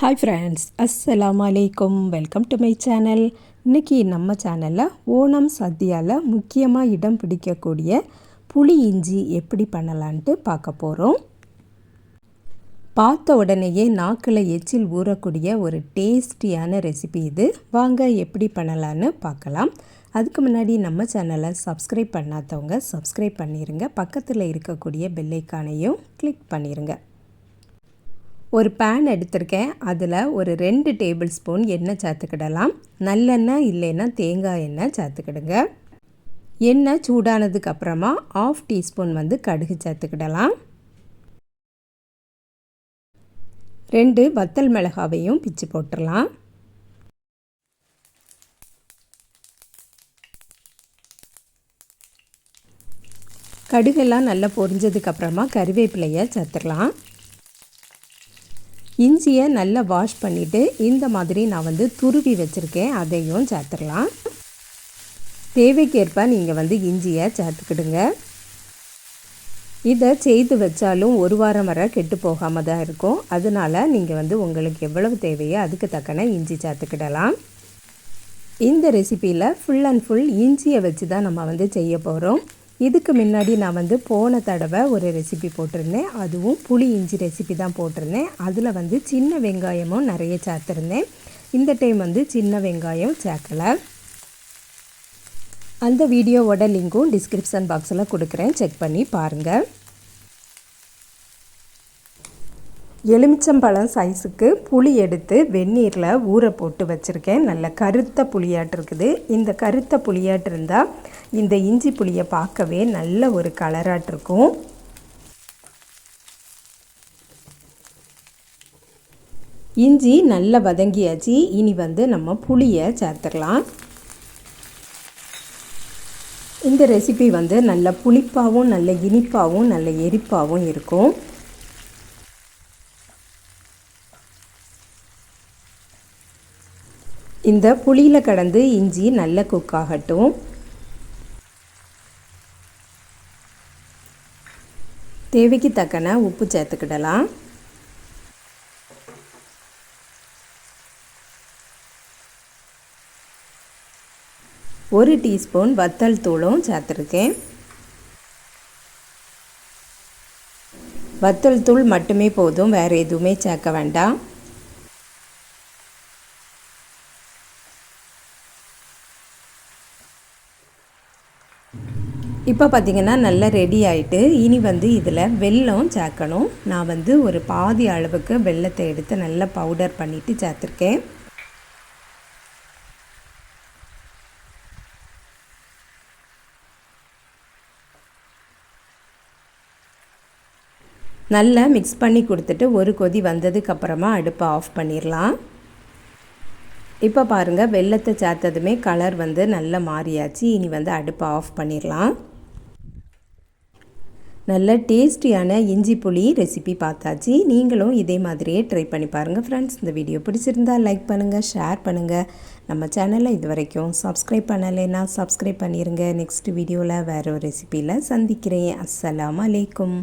Hi friends அஸ்ஸலாம் அலைக்கும் welcome to my channel இன்றைக்கி நம்ம சேனலில் ஓணம் சத்தியாவில் முக்கியமாக இடம் பிடிக்கக்கூடிய புளி இஞ்சி எப்படி பண்ணலான்ட்டு பார்க்க போகிறோம் பார்த்த உடனேயே நாக்கில் எச்சில் ஊறக்கூடிய ஒரு டேஸ்டியான ரெசிபி இது. வாங்க எப்படி பண்ணலான்னு பார்க்கலாம். அதுக்கு முன்னாடி நம்ம சேனலை சப்ஸ்கிரைப் பண்ணாதவங்க சப்ஸ்கிரைப் பண்ணிடுங்க பக்கத்தில் இருக்கக்கூடிய பெல்லைக்கானையும் கிளிக் பண்ணிடுங்க ஒரு பேன் எடுத்திருக்கேன். அதில் ஒரு ரெண்டு டேபிள் ஸ்பூன் எண்ணெய் சேர்த்துக்கிடலாம் நல்லெண்ணெய் இல்லைன்னா தேங்காய் எண்ணெய் சேர்த்துக்கிடுங்க எண்ணெய் சூடானதுக்கு அப்புறமா ஆஃப் டீஸ்பூன் வந்து கடுகு சேர்த்துக்கிடலாம் ரெண்டு வத்தல் மிளகாவையும் பிச்சு போட்டுடலாம். கடுகெல்லாம் நல்லா பொரிஞ்சதுக்கப்புறமா கருவேப்பிலையை சேர்த்துடலாம் இஞ்சியை நல்லா வாஷ் பண்ணிவிட்டு இந்த மாதிரி நான் வந்து துருவி வச்சுருக்கேன். அதையும் சேர்த்துடலாம். தேவைக்கேற்ப நீங்கள் வந்து இஞ்சியை சேர்த்துக்கிடுங்க. இதை செய்து வச்சாலும் ஒரு வாரம் வரை கெட்டு போகாமல் தான் இருக்கும். அதனால் நீங்கள் வந்து உங்களுக்கு எவ்வளவு தேவையோ அதுக்கு தக்கன இஞ்சி சேர்த்துக்கிடலாம். இந்த ரெசிப்பியில் ஃபுல் அண்ட் ஃபுல் இஞ்சியை வச்சு தான் நம்ம வந்து செய்ய போகிறோம் இதுக்கு முன்னாடி நான் வந்து போன தடவை ஒரு ரெசிபி போட்டிருந்தேன். அதுவும் புளி இஞ்சி ரெசிபி தான் போட்டிருந்தேன். அதில் வந்து சின்ன வெங்காயமும் நிறைய சேர்த்துருந்தேன். இந்த டைம் வந்து சின்ன வெங்காயம் சேர்க்கலை. அந்த வீடியோவோட லிங்க்கும் டிஸ்கிரிப்ஷன் பாக்ஸில் கொடுக்குறேன். செக் பண்ணி பாருங்கள் எலுமிச்சம்பழம் சைஸுக்கு புளி எடுத்து வெந்நீரில் ஊற போட்டு வச்சுருக்கேன். நல்ல கருத்த புளியாட்டு இருக்குது. இந்த கருத்த புளியாட்டு இருந்தால் இந்த இஞ்சி புளியை பார்க்கவே நல்ல ஒரு கலராட்டு இருக்கும். இஞ்சி நல்லா வதங்கியாச்சு. இனி வந்து நம்ம புளியை சேர்த்துக்கலாம் இந்த ரெசிபி வந்து நல்ல புளிப்பாகவும் நல்ல இனிப்பாகவும் நல்ல எரிப்பாகவும் இருக்கும். இந்த புளியில் கடந்து இஞ்சி நல்ல குக் ஆகட்டும். தேவைக்கு தக்கன உப்பு சேர்த்துக்கிடலாம். ஒரு டீஸ்பூன் வத்தல் தூளும் சேர்த்துருக்கேன். வத்தல் தூள் மட்டுமே போதும் வேறு எதுவுமே சேர்க்க வேண்டாம். இப்போ பார்த்திங்கன்னா நல்லா ரெடி ஆகிட்டு இனி வந்து இதில் வெல்லம் சேர்க்கணும். நான் வந்து ஒரு பாதி அளவுக்கு வெள்ளத்தை எடுத்து நல்லா பவுடர் பண்ணிவிட்டு சேர்த்துருக்கேன். நல்லா மிக்ஸ் பண்ணி கொடுத்துட்டு ஒரு கொதி வந்ததுக்கப்புறமா அடுப்பை ஆஃப் பண்ணிடலாம். இப்போ பாருங்கள் வெள்ளத்தை சேர்த்ததுமே கலர் வந்து நல்லா மாறியாச்சு. இனி வந்து அடுப்பை ஆஃப் பண்ணிடலாம். நல்ல டேஸ்டியான இஞ்சி புளி ரெசிபி பார்த்தாச்சு. நீங்களும் இதே மாதிரியே ட்ரை பண்ணி பாருங்கள் ஃப்ரெண்ட்ஸ் இந்த வீடியோ பிடிச்சிருந்தால் லைக் பண்ணுங்கள் ஷேர் பண்ணுங்கள் நம்ம சேனலை இது வரைக்கும் சப்ஸ்கிரைப் பண்ணலைன்னா சப்ஸ்கிரைப் பண்ணிடுங்க நெக்ஸ்ட் வீடியோவில் வேறு ஒரு ரெசிப்பியில் சந்திக்கிறேன். அஸ்ஸலாம் அலைக்கும்.